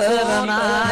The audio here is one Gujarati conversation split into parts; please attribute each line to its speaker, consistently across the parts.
Speaker 1: परना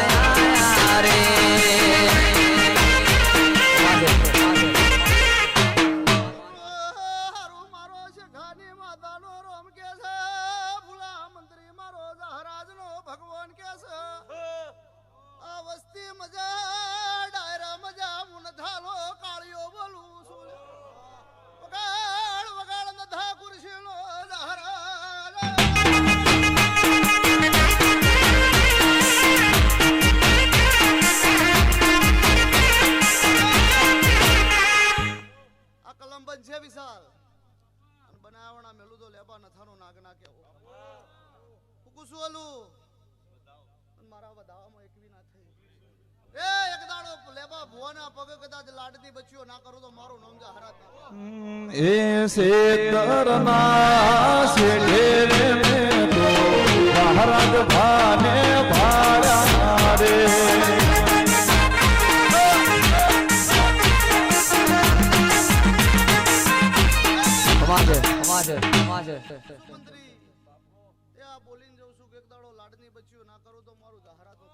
Speaker 1: એક દાડો લાડની બચ્ચીઓ ના કરું તો મારું જાહરાત તો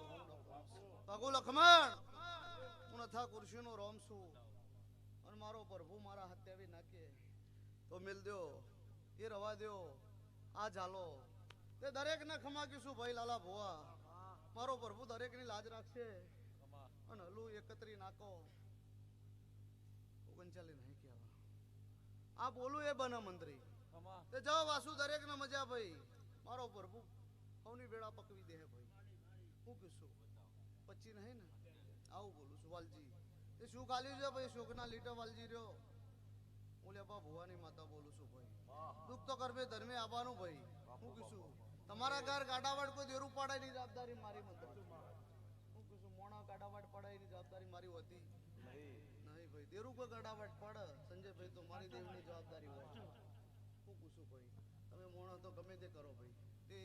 Speaker 1: ભગુ લખમણ હું નથા ખુરશીનો રોમ છું. મારો પ્રભુ મારા હત્યાવી નાખે. તો મિલ દો એ રવા દો આ ઝાલો. તે દરેક ને ખમાકીશું ભાઈ લાલા ભુવા. મારો પ્રભુ દરેકની લાજ રાખશે. અને હલું એકત્રી નાખો. ઓગણચાલી નહીં કહેવા આ બોલું એ બના મંત્રી. તે જાઓ વાસુ દરેક ને મજા ભાઈ. મારો પ્રભુ સૌની બેડા પકવી દે ભાઈ. હું કીશું? પચી નહીં ને? આવું બોલું છું, વાલજી. એ શું ખાલી છે ભાઈ? શોકના લીટો વાલજી રહ્યો. હું લેપા ભુવાની માતા બોલું છું ભાઈ. દુઃખ તો કરમે ધર્મે આવવાનું ભાઈ. હું કીશું તમારા ઘર ગાડાવાડ કોઈ દેરું પાડાયની જવાબદારી મારી મંત્ર હું કીશું મોણા ગાડાવાડ પડાયની જવાબદારી મારી હતી. નહીં ભાઈ, દેરું કોઈ ગાડાવાડ પડ. સંજયભાઈ તો મારી દેવની જવાબદારી હોય. હું કીશું ભાઈ, તમે મોણા તો ગમે તે કરો ભાઈ. તે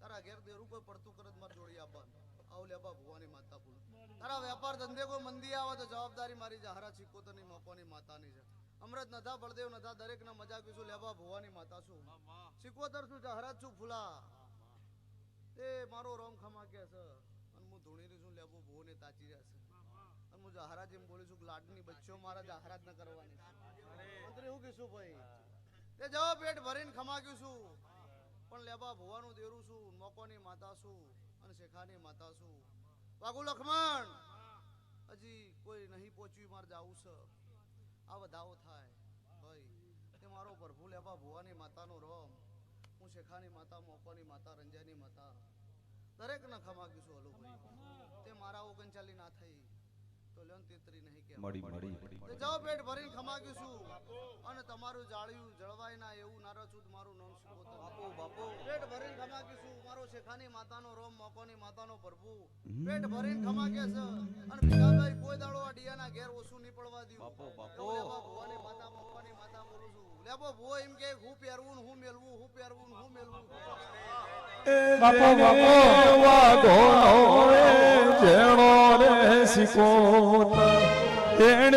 Speaker 1: તારા ઘેર દેરું કોઈ પડતું કરે તો મારે જોડી આપવાનું આવ લેબા ભુવાની માતા બોલું. તારા વેપાર ધંધે કોઈ મંદી આવે તો જવાબદારી મારી જાહરા સિકોતરની મોકોની માતાની છે. અમૃત નથા બળદેવ નથા દરેક ના મજા કીશું લેબા ભુવાની માતા છું સિકોતર છું જહરાત છું ફૂલા. એ મારો રોમ ખમા કે છે. અને હું ધૂણી છું લેબો ભુવને તાચી રહ્યા અને હું જહારાજ એમ બોલું છું લાડની બચ્ચો મારા જહારાજ ન કરવાની મંત્રી હું કીશું ભાઈ? તે જવા પેટ ભરીને ખમાક્યું છું. પણ લેબા ભુવાનું દેરું છું મોકોની માતા છું. શેખાની માતા શું? વાગુ લખમણ! હજી કોઈ નહીં પહોંચ્યું, મારે જવું છે. આ વધાવો થાય. ભાઈ, તે મારો પ્રભુ લેવા ભુવાની માતાનો રોમ. હું શેખાની માતા મોકવાની માતા રંજાની માતા. દરેક ને ખમાગ્યું છું, હલો ભાઈ. તે મારા ઓગણચાલી ના થઈ.
Speaker 2: મળી મળી
Speaker 1: જાઓ પેટ ભરીને ખમાગ્યું છું. અને તમારું જાળ્યું જળવાય ના એવું નારચુદ મારું નામ શીખોતર બાપુ બાપુ. પેટ ભરીને ખમાગ્યું છું. મારો શેખાની માતાનો રોમ મોકોની માતાનો પ્રભુ. પેટ ભરીને ખમાગે છે. અને બીજા કોઈ દાડો આ ડિયાના ઘેર ઓછું નહીં પડવા દ્યું.
Speaker 2: બાપુ, બાપુ.
Speaker 1: એવું માતા મોકોની માતા બોલું છું. લેબો ભુવો એમ કે હું પહેરવું હું મેલવું હું પહેરવું હું મેલવું.
Speaker 2: બાપો બાપો.
Speaker 1: ಸೋತ ಎಣ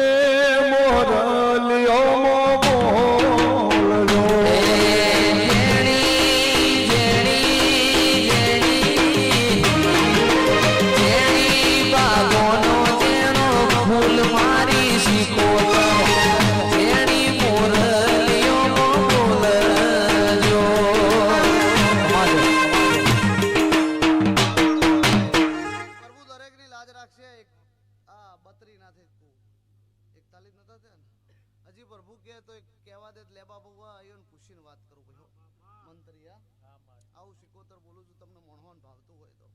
Speaker 1: આયો ને વાત કરું ભાઈ મંત્રી આવું સિકોતર બોલું છું, તમને મણવાન ભાવતું હોય તો.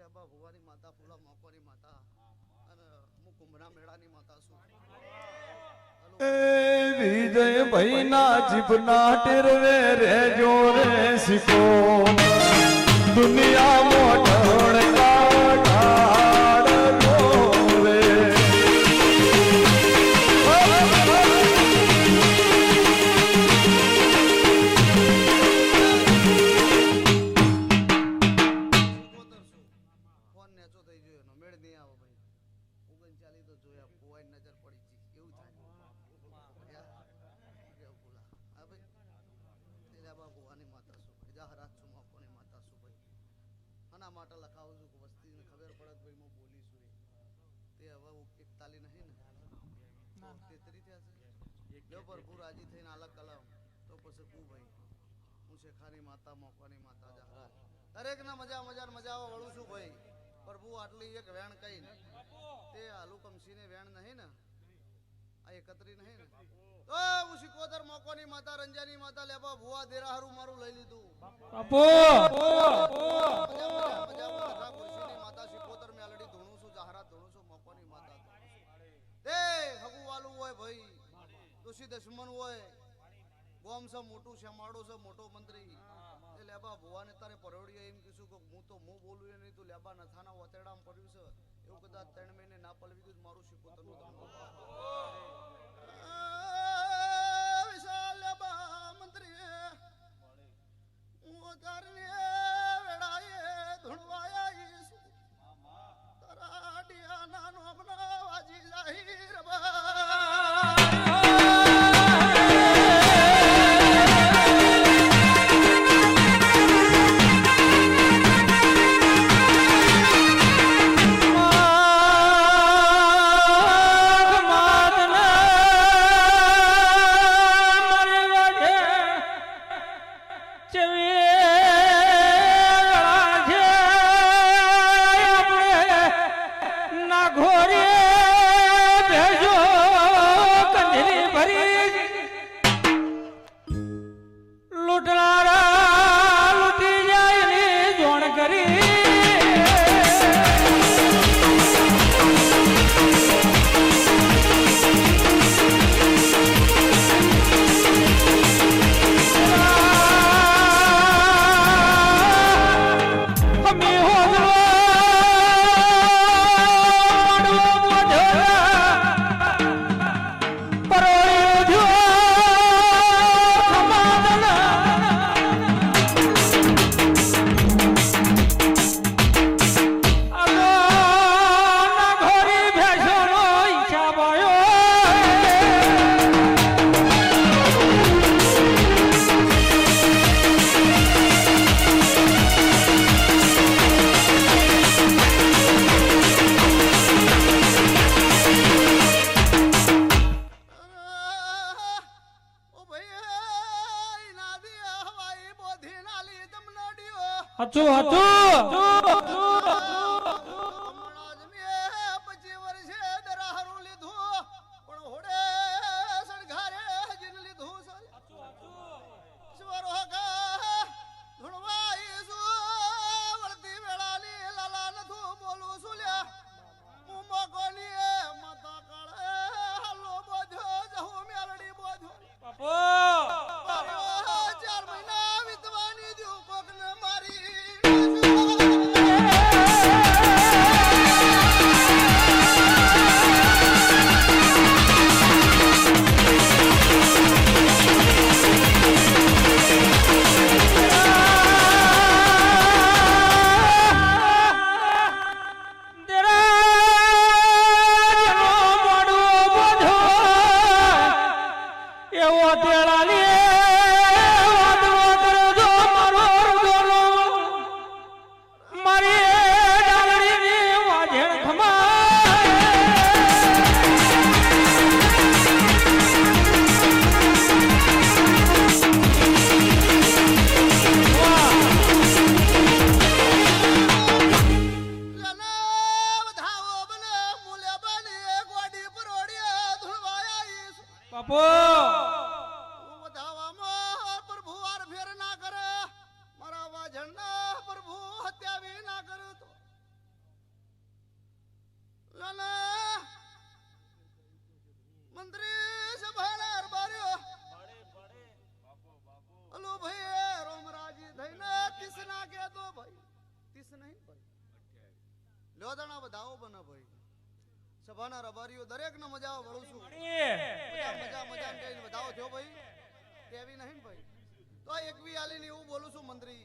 Speaker 1: લેબા ભુવાની માતા, ફૂલા મોકવાની માતા, અને હું કુંભના મેળાની માતા છું.
Speaker 2: વિજય ભાઈ ના જીભના ટેરવે રે સિકો દુનિયા મોઢણ ભાઈમાં
Speaker 1: બોલી છું તે હવે એકતાલી નહીં ને. તેતરી થયા છે. જો પ્રભુ રાજી થઈને અલગ કલમ. તો પછી કુ ભાઈ હું શેખાની માતા મોકવાની માતા જા દરેક ના મજા મજા મજા આવે વળું છું ભાઈ. પ્રભુ આટલી એક વેણ કઈ ને તે આલુ કમસીને વેણ નહીં ને. આ એકત્રી નહીં ને? તો હું શિકોતર મોકોની માતા રંજાની માતા લેબા ભુવા દેરાહારું મારું લઈ લીધું.
Speaker 2: બાપુ!
Speaker 1: મજા મજા મજા મજા ખુરશીની માતા શિકોતર મેલડી ધૂણું છું જાહરાત ધૂણું છું મોકોની માતા તે હગુ વાલું હોય ભાઈ દોષી દુશ્મન હોય ગોમ છે મોટું શ્યામાડો છે મોટો મંત્રી. એ લેબા ભુવાને તારે પરોડીએ એમ કીધું કે હું તો હું બોલું એ નહીં તું લેબા નથાના વતેડામાં પડ્યું છે. એવું કદાચ ત્રણ મહિને ના પલવી મારું શિકોતરનું ધૂણું.
Speaker 2: હતું હતું
Speaker 1: સભાના રબારીઓ દરેક ને મજા વળું છું. મજા મજા કહીને વધાવો થયો ભાઈ? તેવી નહીં ભાઈ? તો એકવી આલીને એવું બોલું છું મંત્રી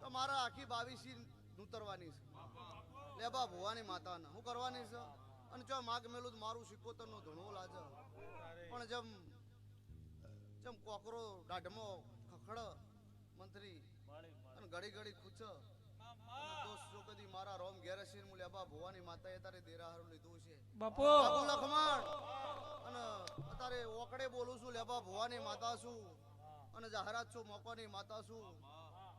Speaker 1: તો મારા આખી બાવીસી નૂતરવાની છે. લેબા ભુવાની માતાને હું કરવાની છે? અને જો માગ મેલું તો મારું સિકોતર નો ધૂણું લાજ. પણ જેમ જેમ કોકરો દાઢમો ખખડ મંત્રી અને ઘડી ઘડી ખૂચ દોસ્ત જો કદી મારા રોમ ઘેર હશે ને ભવાની માતાએ તારે દેરા લીધું છે.
Speaker 2: બાપુ!
Speaker 1: બાપુ લખમણ! અને અત્યારે ઓકડે બોલું છું લેબા ભવાની માતા છું. અને જાહેરાત છું મોકોની માતા છું.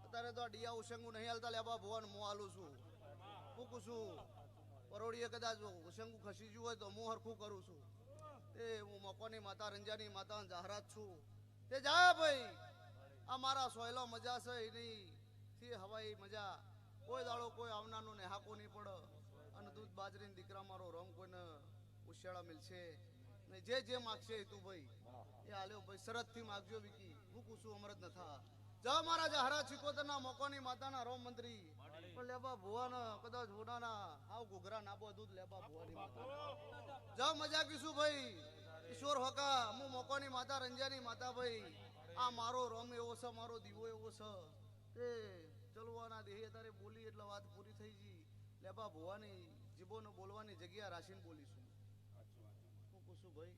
Speaker 1: અત્યારે તો ડિયા ઉસંગુ નહીં હાલતા લેબા ભવાન હું હાલું છું. મૂકું છું. પરોડીએ કદાચ ઉસંગુ ખસી ગયું હોય તો હું હરખું કરું છું. એ હું મોકોની માતા રંજાની માતા જાહેરાત છું. તે જા ભાઈ! આ મારા સોયલો મજા છે એની થી હવાઈ મજા. કોઈ દાડો કોઈ આવનારનો ને હાકો નહીં પડે. અને દૂધ બાજરીને દીકરા મારો રમ કોઈને ઉશિયાળા મિલશે ને જે જે માગશે તું ભાઈ. એ આલ્યો ભાઈ શરતથી માગજો વિકી. હું કુસું અમરત નથા જા મારા જહરા ચિકોતરના મોકોની માતાના રોમ મંત્રી. પણ લેબા ભુવાના, કદાચ હોનાના આવ ઘુઘરા નાબો દૂધ લેબા ભુવાની માતા. જા મજા કીશું ભાઈ. ઈશ્વર હોકા, હું મોકોની માતા રંજાની માતા ભાઈ. આ મારો રોમ એવો છે, મારો દીવો એવો છે. એ ચલવાના દેહે તારે બોલી એટલે વાત પૂરી થઈ ગઈ. લેબા ભોવાની જીબોને બોલવાની જગ્યા રાશીને બોલીશું. હું પૂછું ભાઈ,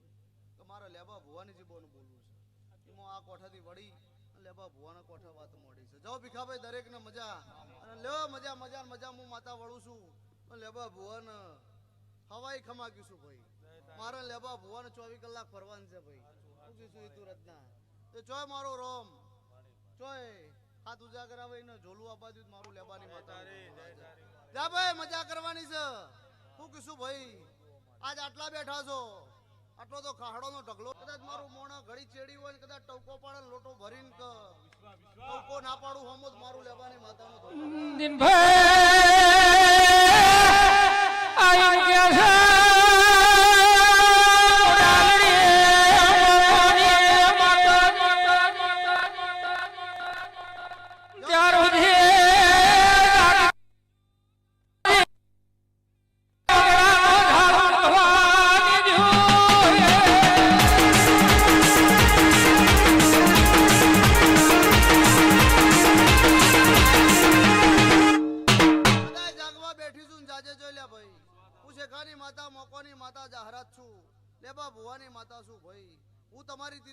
Speaker 1: કે મારે લેબા ભોવાની જીબોને બોલવું છે? એમાં આ કોઠાથી વળી લેબા ભુવાના કોઠા વાત મોડી છે. જાઓ ભીખાભાઈ, દરેકને મજા. અને લ્યો મજા મજા મજા, હું માતા વળું છું. લેબા ભુવાને હવાઈ ખમાગ્યું ભાઈ. મારે લેબા ભુવાને ચોવીસ કલાક ફરવાનું છે ભાઈ. શું કીધું તું રત્ના તો ચોય મારો રોમ. ચોય. હાથ ઉજાગર આવે ને ઝોલું આપવા દીધું મારું લેવાની માતા જા ભાઈ મજા કરવાની છે. શું કીશું ભાઈ આજ આટલા બેઠા છો. આટલો તો ખાડોનો ઢગલો. કદાચ મારું મોણ ઘડી ચેડી હોય ને કદાચ ટવકો પાડે લોટો ભરીને ક ટવકો ના પાડું હમો જ મારું લેવાની માતાનો દિન
Speaker 2: ભાઈ આઈ ગયા છે.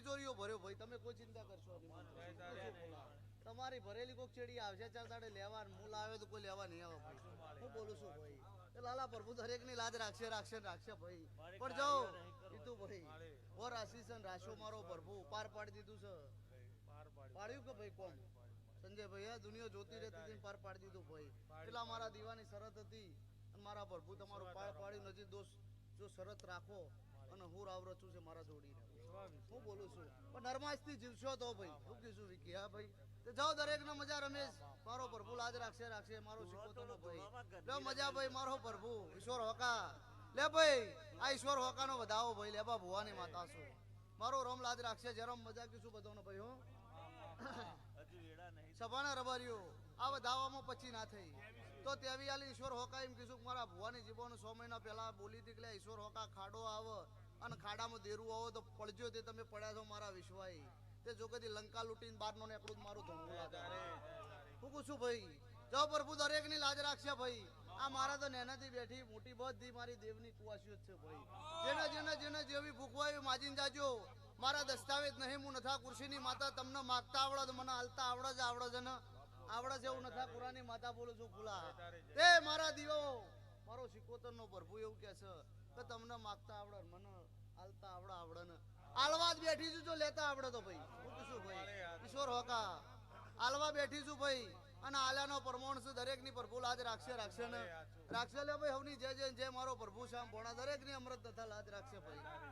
Speaker 1: તિજોરીઓ ભર્યો ભાઈ તમે કોઈ ચિંતા કરશો તમારી ભરેલી કોક ચેડી આવશે ચાર તાડે લેવા મૂલ આવે તો કોઈ લેવા નહીં આવે ભાઈ. હું બોલું છું ભાઈ. એ લાલા પ્રભુ દરેકની લાજ રાખશે રાખશે રાખશે ભાઈ. પણ જાઓ. કીધું ભાઈ. ઓર આશીષ રાશો મારો પ્રભુ પાર પાડી દીધું છે. પાડ્યું કે ભાઈ કોણ? સંજયભાઈ આ દુનિયા જોતી રહેતી હતી પાર પાડી દીધું ભાઈ. પેલા મારા દીવાની શરત હતી અને મારા પ્રભુ તમારું પાર પાડ્યું નથી દોસ્ત જો શરત રાખો અને હું રાવ રચું છે મારા જોડીને. હું બોલું છું. પણ નરમાશથી જીવશો તો ભાઈ. હું કીધું વિકી હા ભાઈ. તો જાઓ દરેક ને મજા રમેશ. મારો પ્રભુ લાજ રાખશે રાખશે. મારો શીખોતોનો ભાઈ. લે મજા ભાઈ મારો પ્રભુ. ઈશ્વર હોકા. લે ભાઈ આ ઈશ્વર હોકાનો વધાવો ભાઈ. લેબા ભુવાની માતા છું. મારો રોમ લાજ રાખશે. જરમ મજા કીશું બધાનો ભાઈ હું. સભાના રબારીઓ આ વધાવામાં પછી ના થઈ. તો તેવી આલી ઈશ્વર હોકા એમ કીધું મારા ભુવાની જીવોનું છ મહિના પહેલા બોલી હતી ઈશ્વર હોકા ખાડો આવ અને ખાડામાં દેરું આવો તો પડજો તે તમે પડ્યા છો મારા વિશ્વાઈ. તે જો કદી લંકા લૂંટીને બારનો ને એકલું જ મારું લાગે. હું પૂછું ભાઈ જો પ્રભુ દરેકની લાજ રાખશે, ભાઈ. આ મારા તો નેનાથી બેઠી મોટી બધી મારી દેવની કુવાસીઓ છે, ભાઈ. જેને જેને જેને જેવી ભૂખવાય માજીને જાજો. મારા દસ્તાવેજ નહીં, હું નથા કુર્સીની માતા, તમને માગતા આવડે મને હાલતા આવડે જ આવડે છે ને. આવડે છે એવું નથા કુરાની માતા બોલું છું, ભૂલા. એ મારા દીવો. મારો શિકોતર નો પ્રભુ એવું કે છે કે તમને માગતા આવડે મને આલતા આવડે આવડે ને. આલવા બેઠી છું, જો લેતા આવડે તો ભાઈ. કીધું ભાઈ? ઈશ્વર હોકા. આલવા બેઠી છું ભાઈ. અને આલ્યાનો પરમોણ છે દરેકની પ્રભુ લાજ રાખશે રાખશે ને. રાખશે લે ભાઈ, હવની જે જે જે મારો પ્રભુ શ્યામ ભોણા દરેકની અમૃત તથા લાજ રાખશે ભાઈ.